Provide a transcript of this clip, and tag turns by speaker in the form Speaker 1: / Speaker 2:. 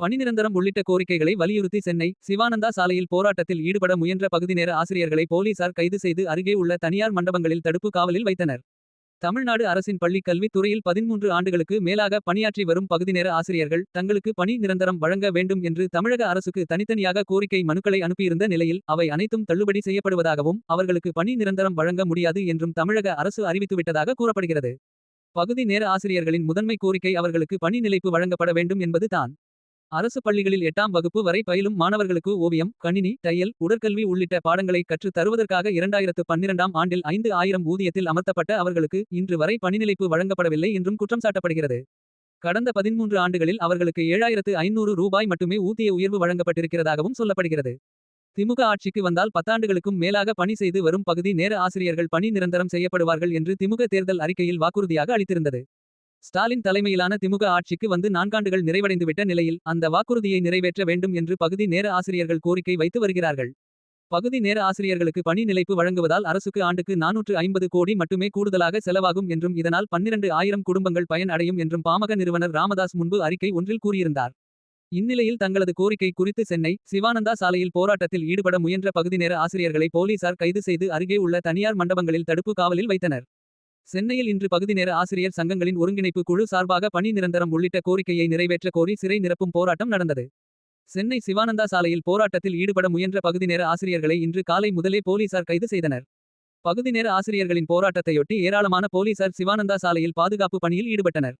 Speaker 1: பணி நிரந்தரம் உள்ளிட்ட கோரிக்கைகளை வலியுறுத்தி சென்னை சிவானந்தா சாலையில் போராட்டத்தில் ஈடுபட முயன்ற பகுதி நேர ஆசிரியர்களை போலீசார் கைது செய்து அருகே உள்ள தனியார் மண்டபங்களில் தடுப்பு காவலில் வைத்தனர். தமிழ்நாடு அரசின் பள்ளிக் கல்வித் துறையில் பதின்மூன்று ஆண்டுகளுக்கு மேலாக பணியாற்றி வரும் பகுதி நேர ஆசிரியர்கள் தங்களுக்கு பணி நிரந்தரம் வழங்க வேண்டும் என்று தமிழக அரசுக்கு தனித்தனியாக கோரிக்கை மனுக்களை அனுப்பியிருந்த நிலையில் அவை அனைத்தும் தள்ளுபடி செய்யப்படுவதாகவும் அவர்களுக்கு பணி நிரந்தரம் வழங்க முடியாது என்றும் தமிழக அரசு அறிவித்துவிட்டதாக கூறப்படுகிறது. பகுதி நேர ஆசிரியர்களின் முதன்மை கோரிக்கை அவர்களுக்கு பணி நிலைப்பு வழங்கப்பட வேண்டும் என்பது தான். அரசு பள்ளிகளில் எட்டாம் வகுப்பு வரை பயிலும் மாணவர்களுக்கு ஓவியம் கணினி தையல் உடற்கல்வி உள்ளிட்ட பாடங்களை கற்றுத் தருவதற்காக இரண்டாயிரத்து பன்னிரண்டாம் ஆண்டில் ஐந்து ஆயிரம் ஊதியத்தில் அமர்த்தப்பட்ட அவர்களுக்கு இன்று வரை பணிநிலைப்பு வழங்கப்படவில்லை என்றும் குற்றம் சாட்டப்படுகிறது. கடந்த பதின்மூன்று ஆண்டுகளில் அவர்களுக்கு ஏழாயிரத்து ஐநூறு ரூபாய் மட்டுமே ஊதிய உயர்வு வழங்கப்பட்டிருக்கிறதாகவும் சொல்லப்படுகிறது. திமுக ஆட்சிக்கு வந்தால் பத்தாண்டுகளுக்கும் மேலாக பணி செய்து வரும் பகுதி நேர ஆசிரியர்கள் பணி நிரந்தரம் செய்யப்படுவார்கள் என்று திமுக தேர்தல் அறிக்கையில் வாக்குறுதியாக அளித்திருந்தது. ஸ்டாலின் தலைமையிலான திமுக ஆட்சிக்கு வந்து நான்காண்டுகள் நிறைவடைந்துவிட்ட நிலையில் அந்த வாக்குறுதியை நிறைவேற்ற வேண்டும் என்று பகுதி நேர ஆசிரியர்கள் கோரிக்கை வைத்து வருகிறார்கள். பகுதி நேர ஆசிரியர்களுக்கு பணி நிலைப்பு வழங்குவதால் அரசுக்கு ஆண்டுக்கு நானூற்று ஐம்பது கோடி மட்டுமே கூடுதலாக செலவாகும் என்றும் இதனால் பன்னிரண்டு ஆயிரம் குடும்பங்கள் பயன் அடையும் என்றும் பாமக நிறுவனர் ராமதாஸ் முன்பு அறிக்கை ஒன்றில் கூறியிருந்தார். இந்நிலையில் தங்களது கோரிக்கை குறித்து சென்னை சிவானந்தா சாலையில் போராட்டத்தில் ஈடுபட முயன்ற பகுதி நேர ஆசிரியர்களை போலீசார் கைது செய்து அருகே உள்ள தனியார் மண்டபங்களில் தடுப்பு காவலில் வைத்தனர். சென்னையில் இன்று பகுதி நேர ஆசிரியர் சங்கங்களின் ஒருங்கிணைப்பு குழு சார்பாக பணி நிரந்தரம் உள்ளிட்ட கோரிக்கையை நிறைவேற்ற கோரி சிறை நிரப்பும் போராட்டம் நடந்தது. சென்னை சிவானந்தா சாலையில் போராட்டத்தில் ஈடுபட முயன்ற பகுதி நேர ஆசிரியர்களை இன்று காலை முதலே போலீசார் கைது செய்தனர். பகுதி நேர ஆசிரியர்களின் போராட்டத்தையொட்டி ஏராளமான போலீசார் சிவானந்தா சாலையில் பாதுகாப்பு பணியில் ஈடுபட்டனர்.